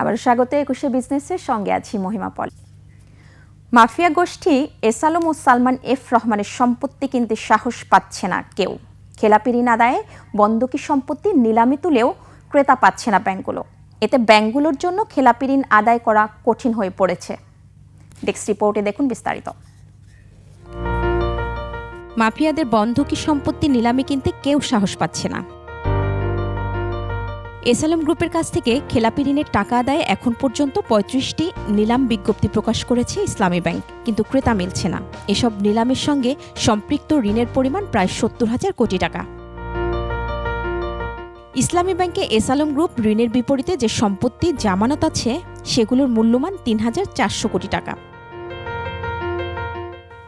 আবার স্বাগত একুশে বিজনেসের সঙ্গে আছি মহিমা পল। মাফিয়া গোষ্ঠী এসালম ও সালমান এফ রহমানের সম্পত্তি কিনতে সাহস পাচ্ছে না কেউ। খেলাপি ঋণ আদায়ে বন্ধকি সম্পত্তি নিলামে তুলেও ক্রেতা পাচ্ছে না ব্যাংকগুলো। এতে ব্যাংকগুলোর জন্য খেলাপি ঋণ আদায় করা কঠিন হয়ে পড়েছে। ডেস্ক রিপোর্টে দেখুন বিস্তারিত। মাফিয়াদের বন্ধকি সম্পত্তি নিলামে কিনতে কেউ সাহস পাচ্ছে না। এসএলএম গ্রুপের কাছ থেকে খেলাপি ঋণের টাকা আদায়ে এখন পর্যন্ত পঁয়ত্রিশটি নিলাম বিজ্ঞপ্তি প্রকাশ করেছে ইসলামী ব্যাংক, কিন্তু ক্রেতা মিলছে না। এসব নিলামের সঙ্গে সম্পৃক্ত ঋণের পরিমাণ প্রায় সত্তর হাজার কোটি টাকা। ইসলামী ব্যাংকে এসালম গ্রুপ ঋণের বিপরীতে যে সম্পত্তি, জামানত আছে, সেগুলোর মূল্যমান তিন হাজার চারশো কোটি টাকা।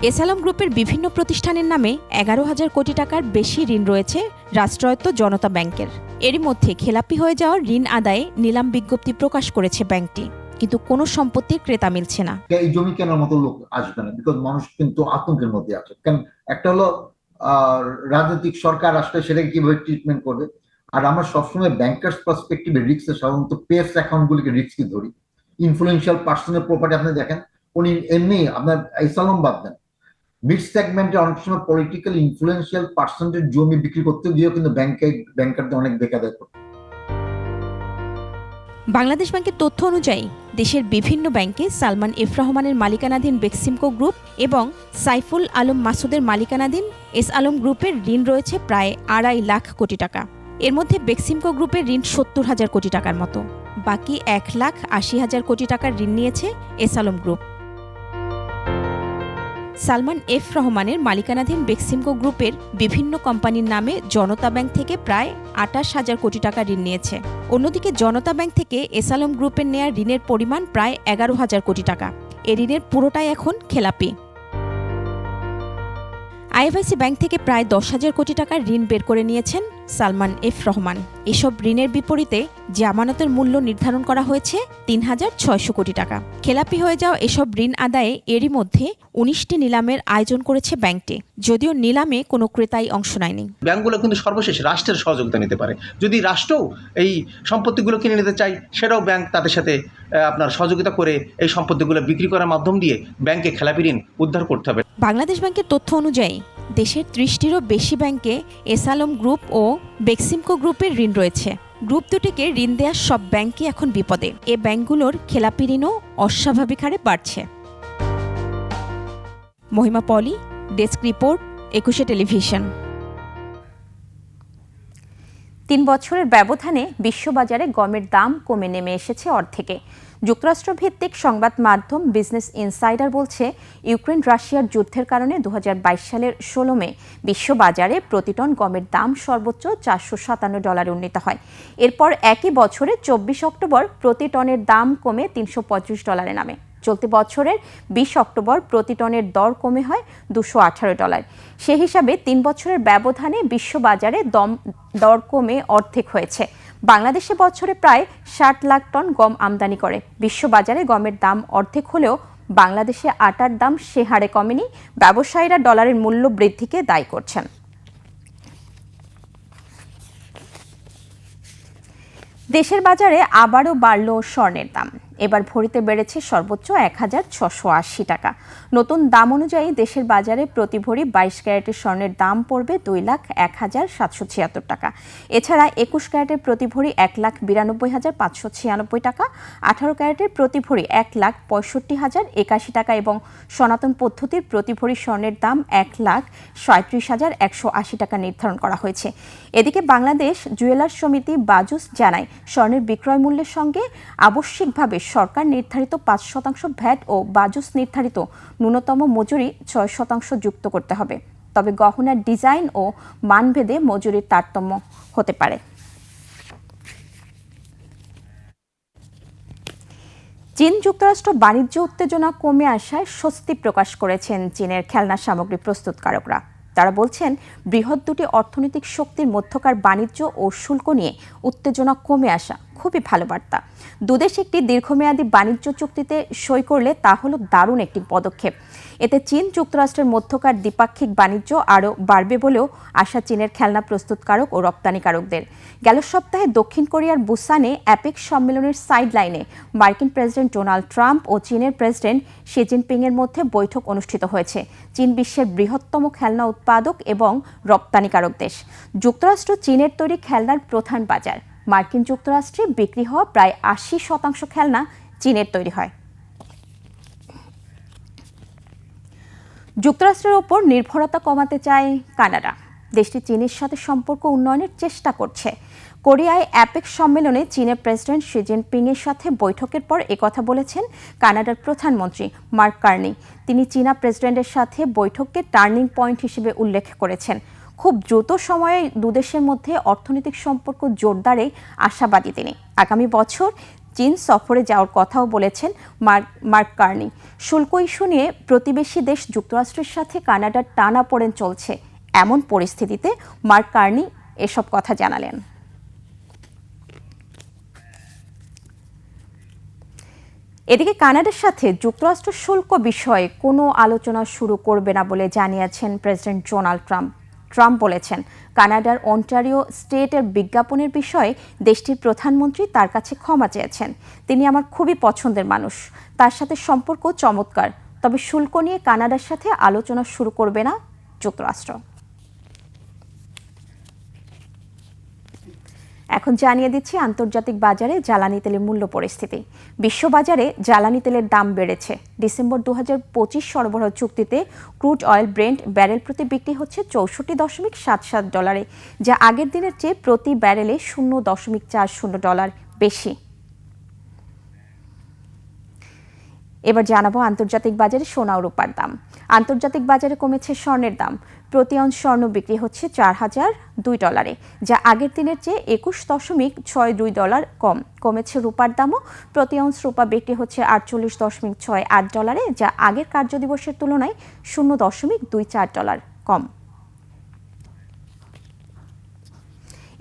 এসালম গ্রুপের বিভিন্ন প্রতিষ্ঠানের নামে এগারো হাজার কোটি টাকার বেশি ঋণ রয়েছে রাষ্ট্রায়ত্ত জনতা ব্যাংকের। এরই মধ্যে খেলাপি হয়ে যাওয়া ঋণ আদায়ে নিলাম বিজ্ঞপ্তি প্রকাশ করেছে ব্যাংকটি। কিন্তু কোনো সম্পত্তির ক্রেতা মিলছে না। এই জমি কেনার মতো লোক আসবে না বিকজ মানুষ কিন্তু আতঙ্কের মধ্যে আছে। কারণ একটা হলো রাজনৈতিক সরকার আসলে সেটাকে কীভাবে ট্রিটমেন্ট করবে? আর আমরা সবসময় ব্যাংকার্স পার্সপেক্টিভে রিক্সে সাধারণত পেস অ্যাকাউন্ট গুলিকে রিস্কি ধরি। ইনফ্লুয়েন্সিয়াল পার্সনের প্রপার্টি আপনি দেখেন, উনি এমনি আপনার ইসলাম বাদ দেন। মিড সেগমেন্টে অনেক সময় পলিটিক্যাল ইনফ্লুয়েন্সিয়াল পার্সেন্টের জমি বিক্রি করতে গিয়েও কিন্তু ব্যাংকে ব্যাংকারদের অনেক বেকাদায় করতে। বাংলাদেশ ব্যাংকের তথ্য অনুযায়ী, দেশের বিভিন্ন ব্যাংকে সালমান এফ রহমানের মালিকানাধীন বেক্সিমকো গ্রুপ এবং সাইফুল আলম মাসুদের মালিকানাধীন এস আলম গ্রুপের ঋণ রয়েছে প্রায় আড়াই লাখ কোটি টাকা। এর মধ্যে বেক্সিমকো গ্রুপের ঋণ সত্তর হাজার কোটি টাকার মতো। বাকি এক লাখ আশি হাজার কোটি টাকার ঋণ নিয়েছে S Alam group. Salman F রহমানের মালিকানাধীন বেক্সিমকো গ্রুপের বিভিন্ন কোম্পানির নামে জনতা ব্যাংক থেকে প্রায় আটাশ হাজার কোটি টাকা ঋণ নিয়েছে। অন্যদিকে জনতা ব্যাংক থেকে এসালম গ্রুপের নেয়া ঋণের পরিমাণ প্রায় এগারো হাজার কোটি টাকা। এ ঋণের পুরোটাই এখন খেলাপি। আইএফআইসি ব্যাংক থেকে প্রায় দশ হাজার কোটি টাকার ঋণ বের করে নিয়েছেন সালমান এফ রহমান। এসব ঋণের বিপরীতে জামানতের মূল্য নির্ধারণ করা হয়েছে তিন হাজার ছয়শো কোটি টাকা। খেলাপি হয়ে যাওয়া এসব ঋণ আদায়ে এরই মধ্যে উনিশটি নিলামের আয়োজন করেছে ব্যাংকটি। যদিও নিলামে কোনো ক্রেতাই অংশ নেয়নি। ব্যাংকগুলো কিন্তু সর্বশেষ রাষ্ট্রের সহযোগিতা নিতে পারে। যদি রাষ্ট্রও এই সম্পত্তিগুলো কিনে নিতে চায় সেটাও ব্যাংক তাদের সাথে আপনার সহযোগিতা করে এই সম্পত্তিগুলো বিক্রি করার মাধ্যম দিয়ে ব্যাংকে খেলাপি ঋণ উদ্ধার করতে হবে। বাংলাদেশ ব্যাংকের তথ্য অনুযায়ী দেশের ত্রিশটিরও বেশি ব্যাংকে এসালম গ্রুপ ও বেক্সিমকো গ্রুপের ঋণ রয়েছে। গ্রুপ দুটিকে ঋণ দেওয়ার সব ব্যাংকই এখন বিপদে। এ ব্যাংকগুলোর খেলাপি ঋণও অস্বাভাবিক হারে বাড়ছে। Mohima Poli, desk report, Ekushey television. তিন বছরের ব্যবধানে বিশ্ববাজারে গমের দাম কমে নেমে এসেছে অর্ধেকে। যুক্তরাষ্ট্রভিত্তিক সংবাদ মাধ্যম বিজনেস ইনসাইডার বলছে, ইউক্রেন রাশিয়ার যুদ্ধের কারণে দু হাজার বাইশ সালের ষোলো মে বিশ্ববাজারে প্রতি টন গমের দাম সর্বোচ্চ চারশো সাতান্ন ডলারে উন্নীত হয়। এরপর একই বছরে চব্বিশ অক্টোবর প্রতি টনের দাম কমে তিনশো পঁয়ত্রিশ ডলারে নামে। চলতি বছরের বিশ অক্টোবর প্রতি টনের দর কমে হয় দুশো আঠারো ডলার। সে হিসাবে তিন বছরের ব্যবধানে বিশ্ববাজারে দম, দর কমে অর্ধেক হয়েছে। বাংলাদেশে বছরে প্রায় ষাট লাখ টন গম আমদানি করে। বিশ্ববাজারে গমের দাম অর্ধেক হলেও বাংলাদেশে আটার দাম সে হারে কমেনি। ব্যবসায়ীরা ডলারের মূল্য বৃদ্ধিকে দায়ী করছেন। দেশের বাজারে আবারও বাড়ল স্বর্ণের দাম। এবার ভরিতে বেড়েছে সর্বোচ্চ এক হাজার ছশো আশি টাকা। নতুন দাম অনুযায়ী দেশের বাজারে প্রতি ভরি বাইশ ক্যারেটের স্বর্ণের দাম পড়বে দুই লাখ এক হাজার সাতশো ছিয়াত্তর টাকা। এছাড়া একুশ ক্যারেটের প্রতি ভরি এক লাখ বিরানব্বই হাজার পাঁচশো ছিয়ানব্বই টাকা, আঠারো ক্যারেটের প্রতি ভরি এক লাখ পঁয়ষট্টি হাজার একাশি টাকা এবং সনাতন পদ্ধতির প্রতি ভরি স্বর্ণের দাম এক লাখ সাঁত্রিশ হাজার একশো আশি টাকা নির্ধারণ করা হয়েছে। এদিকে বাংলাদেশ জুয়েলার্স সমিতি বাজুস জানায়, স্বর্ণের বিক্রয় মূল্যের সঙ্গে আবশ্যিকভাবে সরকার নির্ধারিত পাঁচ শতাংশ ভ্যাট ও বাজুস নির্ধারিত ন্যূনতম মজুরি ছয় শতাংশ যুক্ত করতে হবে। তবে গহনার ডিজাইন ও মানভেদে মজুরির তারতম্য হতে পারে। চীন যুক্তরাষ্ট্র বাণিজ্য উত্তেজনা কমে আসায় স্বস্তি প্রকাশ করেছেন চীনের খেলনা সামগ্রী প্রস্তুতকারকরা। তারা বলছেন, বৃহৎ দুটি অর্থনৈতিক শক্তির মধ্যকার বাণিজ্য ও শুল্ক নিয়ে উত্তেজনা কমে আসা খুবই ভালো বার্তা। দুদেশ একটি দীর্ঘমেয়াদী বাণিজ্য চুক্তিতে সই করলে তা হলো দারুণ একটি পদক্ষেপ। এতে চীন যুক্তরাষ্ট্রের মধ্যকার দ্বিপাক্ষিক বাণিজ্য আরও বাড়বে বলেও আশা চীনের খেলনা প্রস্তুতকারক ও রপ্তানিকারকদের। গেল সপ্তাহে দক্ষিণ কোরিয়ার বুসানে অ্যাপেক সম্মেলনের সাইড লাইনে মার্কিন প্রেসিডেন্ট ডোনাল্ড ট্রাম্প ও চীনের প্রেসিডেন্ট শি জিনপিংয়ের মধ্যে বৈঠক অনুষ্ঠিত হয়েছে। চীন বিশ্বের বৃহত্তম খেলনা উৎপাদক এবং রপ্তানিকারক দেশ। যুক্তরাষ্ট্র চীনের তৈরি খেলনার প্রধান বাজার। মার্কিন যুক্তরাষ্ট্রে বিক্রি হওয়া প্রায় আশি শতাংশ খেলনা চীনের তৈরি হয়। যুক্তরাষ্ট্রের ওপর নির্ভরতা কমাতে চায় কানাডা। দেশটি চীনের সাথে সম্পর্ক উন্নয়নের চেষ্টা করছে। কোরিয়ায় অ্যাপেক সম্মেলনে চীনের প্রেসিডেন্ট শি জিনপিংয়ের সাথে বৈঠকের পর একথা বলেছেন কানাডার প্রধানমন্ত্রী মার্ক কার্নি। তিনি চীনা প্রেসিডেন্টের সাথে বৈঠককে টার্নিং পয়েন্ট হিসেবে উল্লেখ করেছেন। খুব দ্রুত সময়ে দুদেশের মধ্যে অর্থনৈতিক সম্পর্ক জোরদারে আশাবাদী তিনি। আগামী বছর চীন সফরে যাওয়ার কথাও বলেছেন মার্ক মার্ক কার্নি। শুল্ক ইস্যু নিয়ে প্রতিবেশী দেশ যুক্তরাষ্ট্রের সাথে কানাডার টানা পড়েন চলছে। এমন পরিস্থিতিতে মার্ক কার্নি এসব কথা জানালেন। এদিকে কানাডার সাথে যুক্তরাষ্ট্র শুল্ক বিষয়ে কোনো আলোচনা শুরু করবে না বলে জানিয়েছেন প্রেসিডেন্ট ডোনাল্ড ট্রাম্প। ট্রাম্প বলেছেন। কানাডার অন্টারিও স্টেটের বিজ্ঞাপনের বিষয়ে দেশটির প্রধানমন্ত্রী তার কাছে ক্ষমা চেয়েছেন। তিনি আমার খুবই পছন্দের মানুষ। তার সাথে সম্পর্ক চমৎকার। তবে শুল্ক নিয়ে কানাডার সাথে আলোচনা শুরু করবে না যুক্তরাষ্ট্র। এখন জানিয়ে দিচ্ছি, আন্তর্জাতিক বাজারে জ্বালানি তেলের মূল্য পরিস্থিতি। বিশ্ববাজারে জ্বালানি তেলের দাম বেড়েছে। ডিসেম্বর দু পঁচিশ সরবরাহ চুক্তিতে ক্রুড অয়েল ব্রেন্ড ব্যারেল প্রতি বিক্রি হচ্ছে চৌষট্টি দশমিক সাত সাত ডলারে, যা আগের দিনের চেয়ে প্রতি ব্যারেলে শূন্য দশমিক চার শূন্য ডলার বেশি। এবার জানাব আন্তর্জাতিক বাজারে সোনা ও রূপার দাম। আন্তর্জাতিক বাজারে কমেছে স্বর্ণের দাম। প্রতি অন স্বর্ণ বিক্রি হচ্ছে চার হাজার দুই ডলারে, যা আগের দিনের চেয়ে একুশ দশমিক ছয় দুই ডলার কম। কমেছে রূপার দামও। প্রতি অংশ রূপা বিক্রি হচ্ছে আটচল্লিশ দশমিক ছয় আট ডলারে, যা আগের কার্যদিবসের তুলনায় শূন্য দশমিক দুই চার ডলার কম।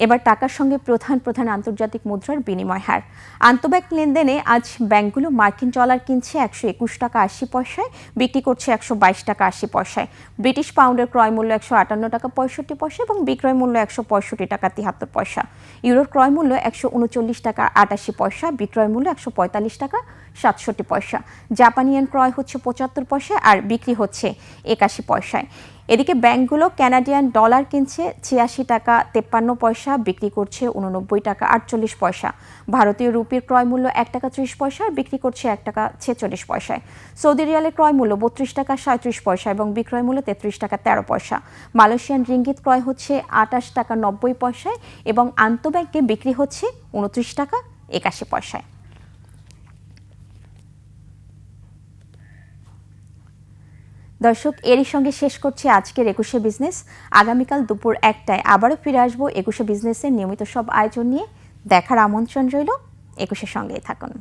এবার টাকার সঙ্গে প্রধান প্রধান আন্তর্জাতিক মুদ্রার বিনিময় হার। আন্তঃব্যাংক লেনদেনে আজ ব্যাংকগুলো মার্কিন ডলার কিনছে একশো একুশ টাকা আশি পয়সায়, বিক্রি করছে একশো বাইশ টাকা আশি পয়সায়। ব্রিটিশ পাউন্ডের ক্রয় মূল্য একশো আটান্ন টাকা পঁয়ষট্টি পয়সা এবং বিক্রয় মূল্য একশো পঁয়ষট্টি টাকা তিয়াত্তর পয়সা। ইউরোর ক্রয় মূল্য একশো উনচল্লিশ টাকা আটাশি পয়সা, বিক্রয় মূল্য একশো পঁয়তাল্লিশ টাকা সাতষট্টি পয়সা। জাপানিয়ান ক্রয় হচ্ছে পঁচাত্তর পয়সায় আর বিক্রি হচ্ছে একাশি পয়সায়। এদিকে ব্যাংকগুলো ক্যানাডিয়ান ডলার কিনছে ছিয়াশি টাকা তেপ্পান্ন পয়সা, বিক্রি করছে উননব্বই টাকা আটচল্লিশ পয়সা। ভারতীয় রুপির ক্রয় মূল্য এক টাকা ত্রিশ পয়সা বিক্রি করছে এক টাকা ছেচল্লিশ পয়সায়। সৌদি রিয়ালের ক্রয় মূল্য বত্রিশ টাকা সাঁত্রিশ পয়সা এবং বিক্রয় মূল্য তেত্রিশ টাকা তেরো পয়সা। মালয়েশিয়ান রিঙ্গিত ক্রয় হচ্ছে আটাশ টাকা নব্বই পয়সায় এবং আন্তঃব্যাংকে বিক্রি হচ্ছে উনত্রিশ টাকা একাশি পয়সায়। দর্শক, এরই সঙ্গে শেষ করছি আজকের একুশে বিজনেস। আগামীকাল দুপুর একটায় আবারও ফিরে আসব একুশে বিজনেসের নিয়মিত সব আয়োজন নিয়ে। দেখার আমন্ত্রণ রইল। একুশের সঙ্গেই থাকুন।